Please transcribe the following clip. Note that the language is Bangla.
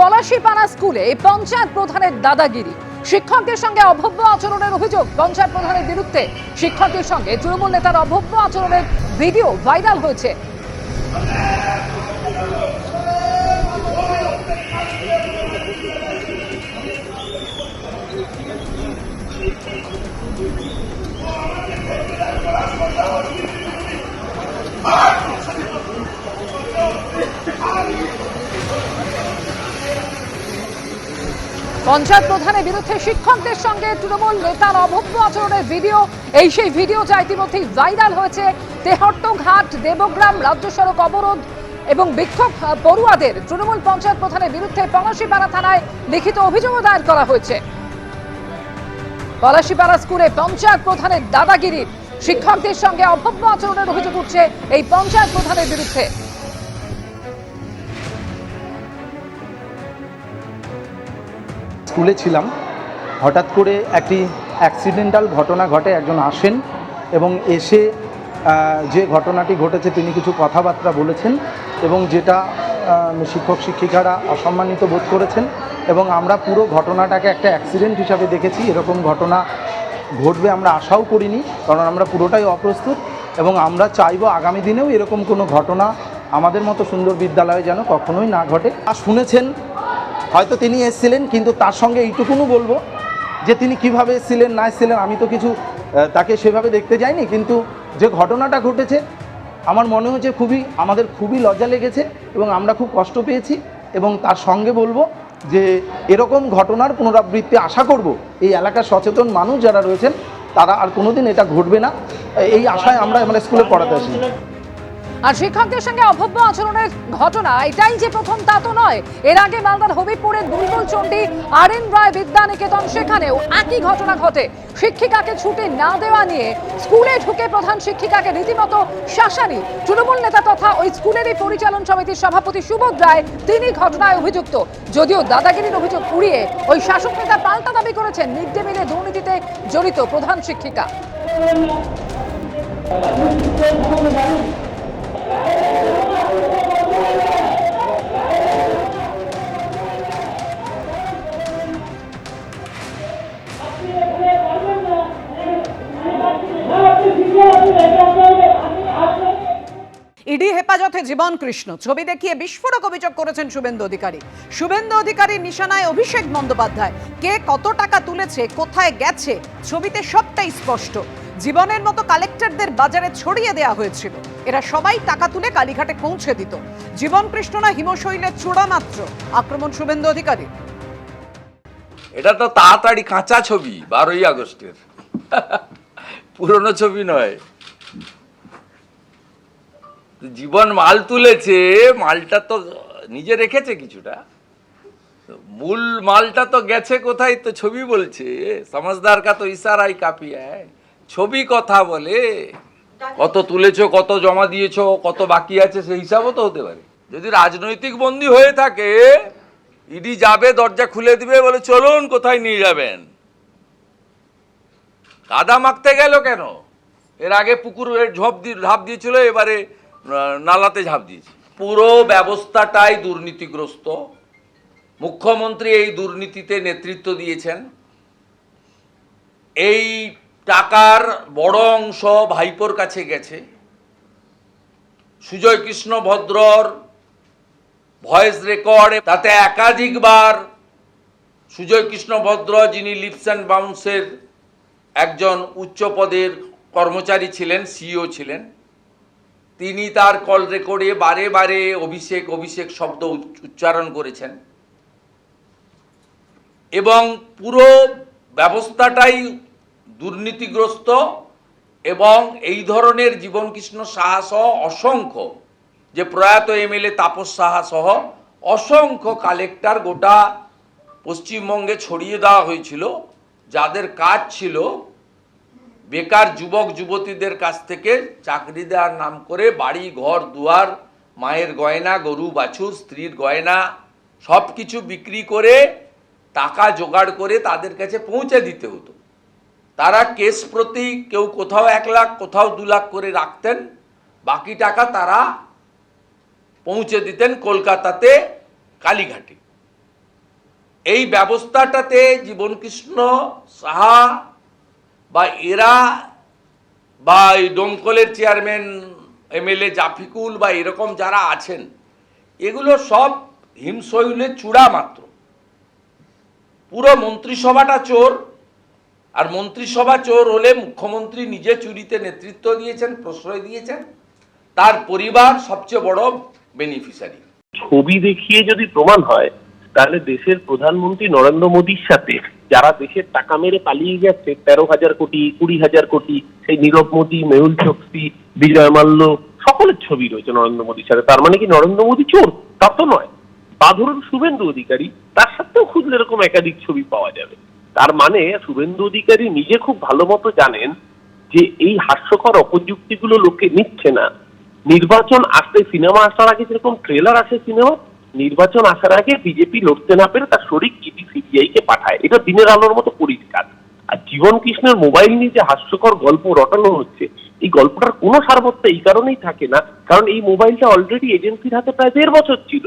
পলাশিপাড়া স্কুলে পঞ্চায়েত প্রধানের দাদাগিরি। শিক্ষকদের সঙ্গে অভব্য আচরণের অভিযোগ পঞ্চায়েত প্রধানের বিরুদ্ধে। শিক্ষকদের সঙ্গে তৃণমূল নেতার অভব্য আচরণের ভিডিও ভাইরাল হয়েছে। পঞ্চায়েত প্রধানের বিরুদ্ধে শিক্ষকদের সঙ্গে তৃণমূল নেতার অভব্য আচরণের ভিডিও। এই সেই ভিডিও যা ইতিমধ্যেই ভাইরাল হয়েছে। তেহট্ট ঘাট দেবগ্রাম রাজ্য সড়ক অবরোধ এবং বিক্ষোভ পড়ুয়াদের তৃণমূল পঞ্চায়েত প্রধানের বিরুদ্ধে পলাশিপাড়া থানায় লিখিত অভিযোগও দায়ের করা হয়েছে। পলাশিপাড়া স্কুলে পঞ্চায়েত প্রধানের দাদাগিরির শিক্ষকদের সঙ্গে অভব্য আচরণের অভিযোগ উঠছে এই পঞ্চায়েত প্রধানের বিরুদ্ধে। স্কুলে ছিলাম, হঠাৎ করে একটি অ্যাক্সিডেন্টাল ঘটনা ঘটে, একজন আসেন এবং এসে যে ঘটনাটি ঘটেছে তিনি কিছু কথাবার্তা বলেছেন এবং যেটা শিক্ষক শিক্ষিকারা অসম্মানিত বোধ করেছেন এবং আমরা পুরো ঘটনাটাকে একটা অ্যাক্সিডেন্ট হিসাবে দেখেছি। এরকম ঘটনা ঘটবে আমরা আশাও করিনি, কারণ আমরা পুরোটাই অপ্রস্তুত এবং আমরা চাইব আগামী দিনেও এরকম কোনো ঘটনা আমাদের মতো সুন্দর বিদ্যালয়ে যেন কখনোই না ঘটে। আর শুনেছেন হয়তো তিনি এসেছিলেন, কিন্তু তার সঙ্গে এইটুকুনও বলব যে তিনি কীভাবে এসেছিলেন, না এসেছিলেন, আমি তো কিছু তাকে সেভাবে দেখতে যাইনি, কিন্তু যে ঘটনাটা ঘটেছে, আমার মনে হচ্ছে খুবই, আমাদের খুবই লজ্জা লেগেছে এবং আমরা খুব কষ্ট পেয়েছি এবং তার সঙ্গে বলব যে এরকম ঘটনার পুনরাবৃত্তি আশা করব। এই এলাকার সচেতন মানুষ যারা রয়েছেন, তারা আর কোনোদিন এটা ঘটবে না। এই আশায় আমরা আমরা স্কুলে পড়াতে আসি। আর শিক্ষকদের সঙ্গে অভব্য আচরণের ঘটনা, এটাই যে প্রথম তা তো নয়। এর আগে মালদার হবিবপুরের বুলবুল চণ্ডী আর এন রায় বিদ্যানিকেতন, সেখানেও একই ঘটনা ঘটে। শিক্ষিকাকে ছুটি না দেওয়া নিয়ে স্কুলে ঢুকে প্রধান শিক্ষিকাকে রীতিমতো শাসানি। তৃণমূল নেতা তথা ওই স্কুলেরই পরিচালন সমিতির সভাপতি সুবোধ রায় তিনি ঘটনায় অভিযুক্ত। যদিও দাদাগিরির অভিযোগ উড়িয়ে ওই শাসক নেতা পাল্টা দাবি করেছেন মিড ডে মিলে দুর্নীতিতে জড়িত প্রধান শিক্ষিকা। ইডি হেফাজতে জীবন কৃষ্ণ। ছবি দেখিয়ে বিস্ফোরক অভিযোগ করেছেন শুভেন্দু অধিকারী। শুভেন্দু অধিকারীর নিশানায় অভিষেক বন্দ্যোপাধ্যায়। কে কত টাকা তুলেছে, কোথায় গেছে, ছবিতে সবটাই স্পষ্ট। জীবনের মতো কালেক্টরদের বাজারে ছড়িয়ে দেওয়া হয়েছিল। এরা সবাই টাকা তুলে কালীঘাটে পৌঁছে দিত। জীবন কৃষ্ণ না হিমশৈলের চূড়া মাত্র। আক্রমণ শুভেন্দু অধিকারী। এটা তো তাড়াতাড়ি কাঁচা ছবি, বারোই আগস্টের। পুরনো ছবি নয়। জীবন মাল তুলেছে, মালটা তো নিজে রেখেছে কিছুটা। মূল মালটা তো গেছে কোথায় তো ছবি বলছে। সমাজদার কা তো ইশারাই কাপি ছবি কথা বলে। কত তুলেছো, কত জমা দিয়েছ, কত বাকি আছে সেই হিসাবও তো হতে পারে। যদি রাজনৈতিক বন্দী হয়ে থাকে, ইডি যাবে, দরজা খুলে দিবে, বলে চলুন, কোথায় নিয়ে যাবেন? কাদা মাখতে গেল কেন? এর আগে পুকুরে ঝপ দিয়ে ঝাঁপ দিয়েছিল, এবারে নালাতে ঝাঁপ দিয়েছে। পুরো ব্যবস্থাটাই দুর্নীতিগ্রস্ত। মুখ্যমন্ত্রী এই দুর্নীতিতে নেতৃত্ব দিয়েছেন। এই টাকার বড় অংশ ভাইপোর কাছে গেছে। সুজয় কৃষ্ণ ভদ্রর ভয়েস রেকর্ড, তাতে একাধিকবার সুজয় কৃষ্ণ ভদ্র, যিনি লিপস অ্যান্ড বাউন্সের একজন উচ্চ পদের কর্মচারী ছিলেন, সিইও ছিলেন তিনি তার কল রেকর্ডে বারে বারে অভিষেক অভিষেক শব্দ উচ্চ- উচ্চারণ করেছেন। এবং পুরো ব্যবস্থাটাই দুর্নীতিগ্রস্ত এবং এই ধরনের জীবনকৃষ্ণ সাহা সহ অসংখ্য, যে প্রয়াত এমএলএ তাপস সাহা সহ অসংখ্য কালেক্টর গোটা পশ্চিমবঙ্গে ছড়িয়ে দেওয়া হয়েছিল, যাদের কাজ ছিল বেকার যুবক, যুবতীদের কাছ থেকে চাকরি দেওয়ার নাম করে বাড়ি, ঘর, দুয়ার, মায়ের গয়না, গরু, বাছুর, স্ত্রীর গয়না সব কিছু বিক্রি করে টাকা জোগাড় করে তাদের কাছে পৌঁছে দিতে হতো। তারা কেস প্রতি কেউ কোথাও এক লাখ, কোথাও দু লাখ করে রাখতেন। বাকি টাকা তারা পৌঁছে দিতেন কলকাতাতে, কালীঘাটে। এই ব্যবস্থাটাতে জীবনকৃষ্ণ সাহা বা এরা বা এই ডোমকলের চেয়ারম্যান, এমএলএ জাফিকুল বা এরকম যারা আছেন, এগুলো সব হিমশৈলের চূড়া মাত্র। পুরো মন্ত্রিসভাটা চোর, আর মন্ত্রিসভা চোর হলে মুখ্যমন্ত্রী নিজে চুরিতে নেতৃত্ব দিয়েছেন, প্রশ্রয় দিয়েছেন, তার পরিবার সবচেয়ে বড় বেনিফিশিয়ারি ছবি দেখিয়ে যদি প্রমাণ হয়, তাহলে দেশের প্রধানমন্ত্রী নরেন্দ্র মোদীর সাথে যারা দেশের টাকা মেরে পালিয়ে গেছে, তেরো হাজার কোটি, কুড়ি হাজার কোটি, সেই নীরব মোদী, মেহুল চোকসি বিজয় মাল্য, সকলের ছবি রয়েছে নরেন্দ্র মোদীর সাথে। তার মানে কি নরেন্দ্র মোদী চোর? তা তো নয়। বা ধরুন শুভেন্দু অধিকারী, তার সাথেও খুঁজলে এরকম একাধিক ছবি পাওয়া যাবে। তার মানে শুভেন্দু অধিকারী নিজে খুব ভালো মতো জানেন যে এই হাস্যকর অপযুক্তিগুলো লোকে নিচ্ছে না। নির্বাচন আসতে সিনেমা আসার আগে যেরকম ট্রেলার আসে সিনেমা নির্বাচন আসার আগে বিজেপি লড়তে না পেরে তার শরীর কিপি সিবিআই কে পাঠায়। এটা দিনের আলোর মতো পরিষ্কার আর জীবন কৃষ্ণের মোবাইল নিয়ে যে হাস্যকর গল্প রটানো হচ্ছে, এই গল্পটার কোনো সার্বত্ব এই কারণেই থাকে না, কারণ এই মোবাইলটা অলরেডি এজেন্সির হাতে প্রায় দেড় বছর ছিল।